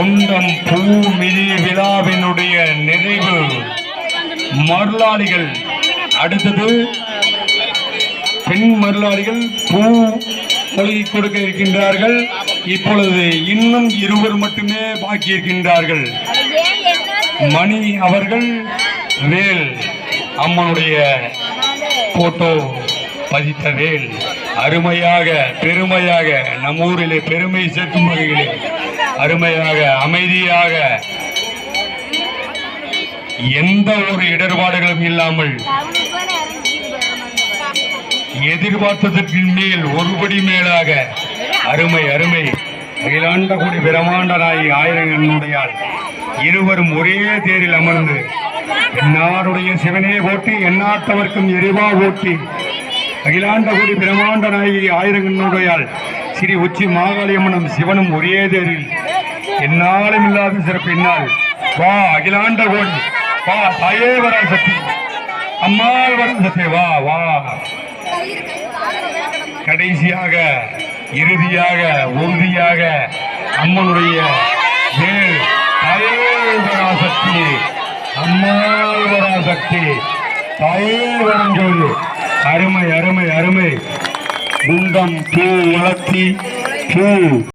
உண்டம் பூ மிதி விழாவினுடைய நிறைவு. மருளாளிகள் அடுத்தது பெண் மருளாளிகள் பூ மொழி கொடுக்க இருக்கின்றார்கள். இப்பொழுது இன்னும் இருவர் மட்டுமே பாக்கி இருக்கின்றார்கள். மணி அவர்கள் வேல் அம்மனுடைய போட்டோ பதித்த வேல். அருமையாக பெருமையாக நம் ஊரிலே பெருமை சேர்க்கும் வகையிலே அருமையாக அமைதியாக. எந்த ஒரு இடர்பாடுகளும் இல்லாமல் எதிர்பார்த்ததற்கு மேல் ஒருபடி மேலாக. அருமை அருமை. அகிலாண்ட கூடி பிரமாண்ட நாயகி இருவரும் ஒரே தேரில் அமர்ந்து என்னாருடைய சிவனே ஓட்டி எந்நாட்டவர்க்கும் எரிவா ஓட்டி அகிலாண்ட கூடி பிரமாண்ட நாயகி ஸ்ரீ உச்சி மாகாளியம்மனும் சிவனும் ஒரே தேரில் என்னாலும் இல்லாத சிறப்பு இன்னால் வா அகிலாண்ட கோடி. வா தாயே வர சக்தி. அம்மாள் வர சக்தி. வா வா. கடைசியாக இறுதியாக உறுதியாக அம்மனுடைய வேல் அம்மாள் பராசக்தி சக்தி. பராசக்தி தாயே அருமை அருமை அருமை. குண்டம் பூ வளர்த்தி பூ